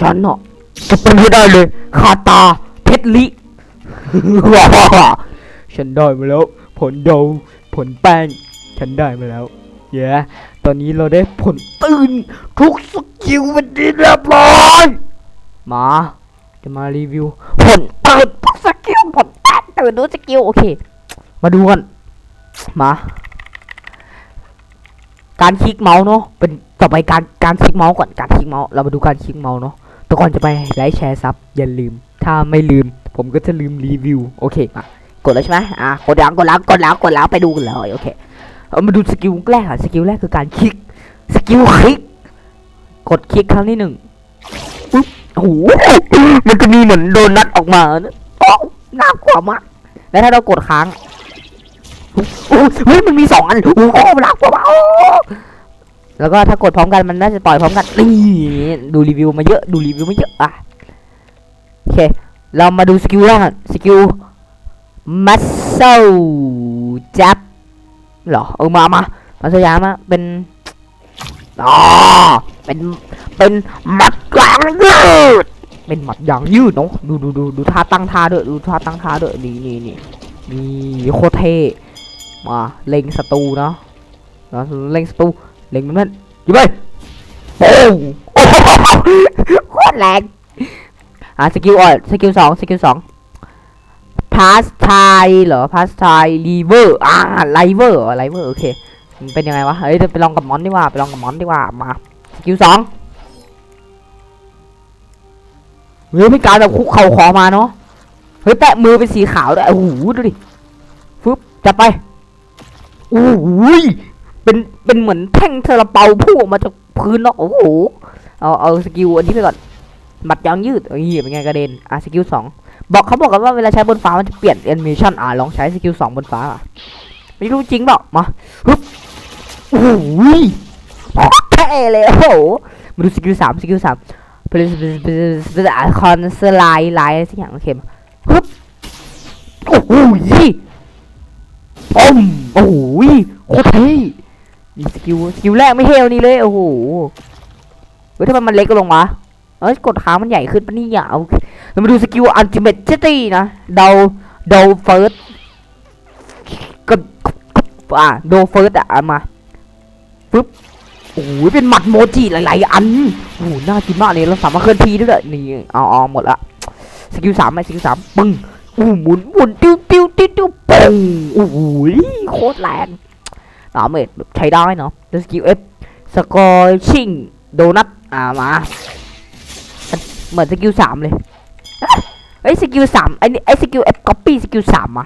ฉันอะจะเป็นไม่ได้เลยคาตาเพชรลิ ฉันได้มาแล้ว ผลเดาผลแป้ง ฉันได้มาแล้ว เย้ตอนนี้เราได้ผลตื่น ทุกสกิลเป็นที่เรียบร้อยมาจะมารีวิว ผลตื่นทุกสกิลผลแป้งตื่นทุกสกิลโอเค มาดูกันมาการคลิกเมาส์เนาะเป็นต่อไปการการคลิกเมาส์ก่อนการคลิกเมาส์เรามาดูการคลิกเมาส์เนาะ แต่ก่อนจะไปไลค์แชร์ซับอย่าลืม ถ้าไม่ลืม ผมก็จะลืมรีวิว โอเคมากดแล้วใช่ไหมอะกดแล้วกดแล้วกดแล้วกดแล้วไปดูกันเลยโอเคเอามาดูสกิลแรกอะสกิลแรกคือการคลิกสกิลคลิก กดคลิกครั้งที่หนึ่งปุ๊บโอ้โหมันจะมีเหมือนโดนัทออกมานะโอ้น่ากลัวมากแล้วถ้าเรากดค้างโอ้โหเฮ้ยมันมีสองอันโอ้โหน่ากลัวมาก แล้วก็ถ้ากดพร้อมกันมันน่าจะต่อยพร้อมกันนี่ดูรีวิวมาเยอะดูรีวิวมาเยอะอะโอเค เรามาดูสกิลแรกก่อนสกิลมัสเซลจับหรอเออมามามาสยามะเป็นอ๋อเป็นเป็นมัดกลางยืดเป็นมัดยางยืดเนาะดูดูดูดูท่าตั้งท่าด้วยดูท่าตั้งท่าด้วยนี่นี่นี่นี่โคตรเท่มาเล็งศัตรูเนาะเล็งศัตรู เล็งมันนั่นอยู่ไปโอ้งโอ้โหโคตรแรงอะสกิลอ่อนสกิลสองสกิลสองพาสไทเหรอพาสไทลีเวอร์อ่าไลเวอร์ไลเวอร์โอเคมันเป็นยังไงวะเฮ้ยเดี๋ยวไปลองกับมอนดีกว่าไปลองกับมอนดีกว่ามาสกิลสองเฮ้ยเป็นการแบบคุกเข่าขอมาเนาะเฮ้ยแปะมือเป็นสีขาวด้วยโอ้โหดูดิฟึบจับไปโอ้โหย เป็นเป็นเหมือนแท่งเทร์เปาพุ่งออกมาจากพื้นเนาะโอ้โหเอาเอาสกิลอันนี้ไปก่อนบัดยางยืดเอ้ยเป็นไงกระเด็นอะสกิลสองบอกเขาบอกกันว่าเวลาใช้บนฟ้ามันจะเปลี่ยนแอนิเมชันอะลองใช้สกิลสองบนฟ้าอะไม่รู้จริงเปล่ามาฮึบโอ้ยโคตรเท่เลยโอ้โหมาดูสกิลสามสกิลสามเพลสเพลสคอนสไลด์ไลท์สักอย่างโอเคมาฮึบโอ้ยปุ้มโอ้ย กิลสกิลแรกไม่เท่นี่เลยโอ้โหเฮ้ยทำไมมันเล็กลงวะเอ้ยกดค้างมันใหญ่ขึ้นปะนี่ยเอาเรามาดูสกิลอัลติเมทเจตี้นะเดาเดาเฟิร์สก็อะโดเฟิร์สอะมาปึ๊บโอ้ยเป็นหมัดโมจิหลายๆอันโอ้โหน่ากินมากเลยเราสามารถเคลื่อนที่ได้วยนี่อาเอหมดละสกิลสามไหมสกิลสามปึ้งอู้หมุนหมุนติ้วติ้วติ้วติ้วปงโอ้โหโคตรแรง สามเมตรแบบใช้ได้เนาะสกิลเอฟสกอร์ชิงโดนัทอ่ามา เหมือนสกิลสามเลยเอ้ยสกิลสามไอ้นี่ไอ้สกิลเอฟก๊อปปี้สกิลสามมา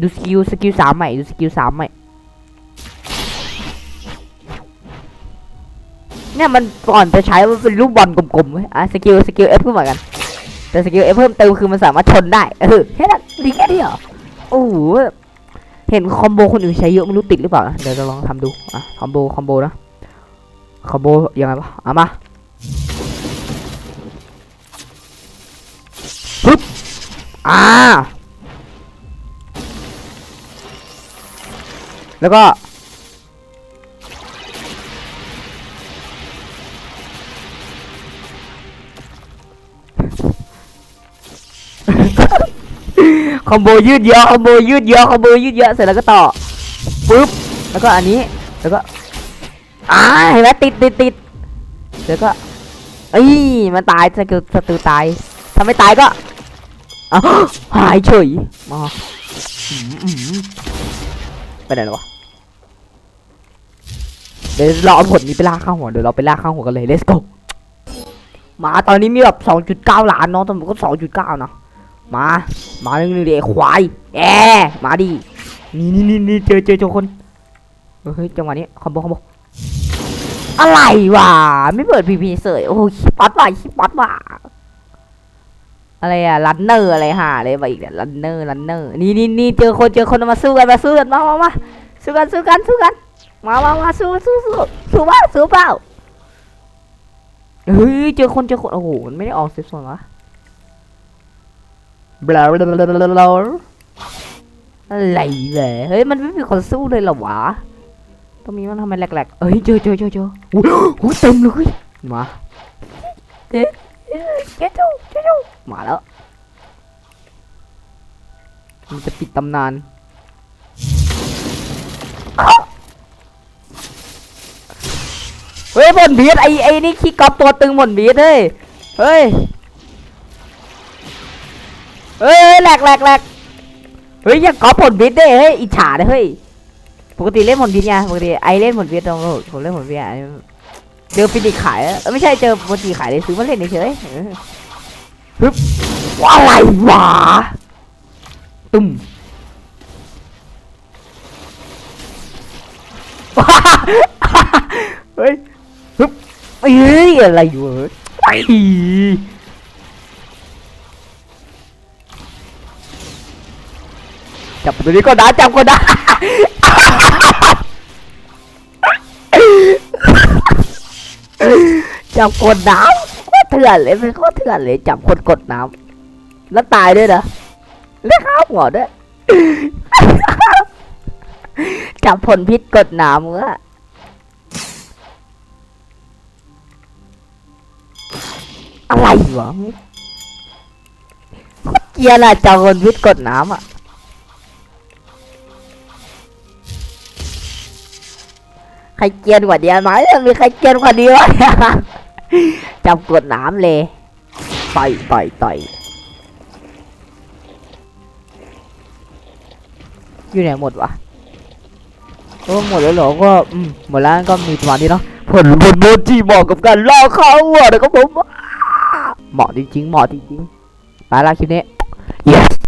ดูสกิลสกิลสามใหม่ดูสกิลสามใหม่เนี่ยมันก่อนจะใช้มันเป็นลูกบอลกลมๆเว้ยอะสกิลสกิลเอฟก็เหมือนกันแต่สกิลเอฟเพิ่มเติมคือมันสามารถชนได้เออแค่นั้นดีแค่นี้เหรอโอ้โห เห็นคอมโบคนอื่นใช้เยอะไม่รู้ติดหรือเปล่าเดี๋ยวจะลองทำดูอะคอมโบคอมโบนะคอมโบยังไงวะเอามาอ่าแล้วก็ คอมโบยืดเยอะคอมโบยืดเยอะคอมโบยืดเยอะเสร็จแล้วก็ต่อปุ๊บแล้วก็อันนี้แล้วก็อ่าเห็นไหมติดติดติดแล้วก็เอ้ยมันตายสกิลสตูตายถ้าไม่ตายก็หายเฉยมาไปไหนแล้ววะเดี๋ยวเราเอาผลนี้ไปล่าข้างหัวเดี๋ยวเราไปล่าข้างหัวกันเลย let's go มาตอนนี้มีแบบ 2.9 ล้านเนาะตอนผมก็ 2.9 เนาะ มา มาหนึ่งหนึ่งเดียควายแอมาดิ นี่นี่นี่นี่เจอเจอเจอคน เฮ้ยจังหวะนี้คอมโบคอมโบอะไรวะ ไม่เปิดพีพีเสยโอ้โหขี้ป๊อตว่ะขี้ป๊อตว่ะอะไรอะรันเนอร์อะไรหาอะไรอีกเนี่ยรันเนอร์รันเนอร์นี่นี่นี่เจอคนเจอคนมาสู้กันมาสู้กันมามามาสู้กันสู้กันสู้กันมามามาสู้สู้สู้สู้เปล่าสู้เปล่าเฮ้ยเจอคนเจอคนโอ้โหมันไม่ได้ออกเซฟโซนวะ บลาบลาบลาบลาบลาอะไรแหละเฮ้ยมันไม่มีคนสู้เลยเหรอวะตรงนี้มันทำไมแหลกๆเอ้ยเจอเจอเจอเจอโอ้โหเต็มเลยมาเอ๊ะเกจูเกจูมาแล้วมันจะปิดตำนานเฮ้ยหมดบีดไอ้ไอ้นี่ขี้กอปตัวตึงหมดบีดเฮ้ยเฮ้ย เฮ้ยแหลกแหลกแหลกเฮ้ยอย่ากอปผลบีดได้เฮ้ยอิจฉาเลยเฮ้ยปกติเล่นผลบีดไงปกติไอเล่นผลบีดตรงผมเล่นผลบีดอเจอฟินิกขายอะไม่ใช่เจอปกติขายเลยซื้อมาเล่นเฉยเออฮึบว่าอะไรวะตุ้มเฮ้ยฮึบเอ้ยอะไรอยู่เฮ้ย จับตัวนี้ก็ได้จับก็ได้จับกดน้ำโคตรเถื่อนเลยเป็นโคตรเถื่อนเลยจับคนกดน้ำแล้วตายด้วยนะเล่นข้าวหัวด้วยจับผลพิษกดน้ำเมื่ออะไรวะเกียร์น่ะจับผลพิษกดน้ำอะ เกรียนกว่าเดียวไหมมีใครเกรียนกว่านี้วะจับกดน้ำเลยต่อยต่อยต่อยอยู่ไหนหมดวะโอ้หมดแล้วเหรอก็อืมหมดแล้วก็มีประมาณนี้เนาะผลผลบนที่เหมาะกับการล่อเขาอะนะครับผมเหมาะจริงๆเหมาะจริงๆไปละคลิปนี้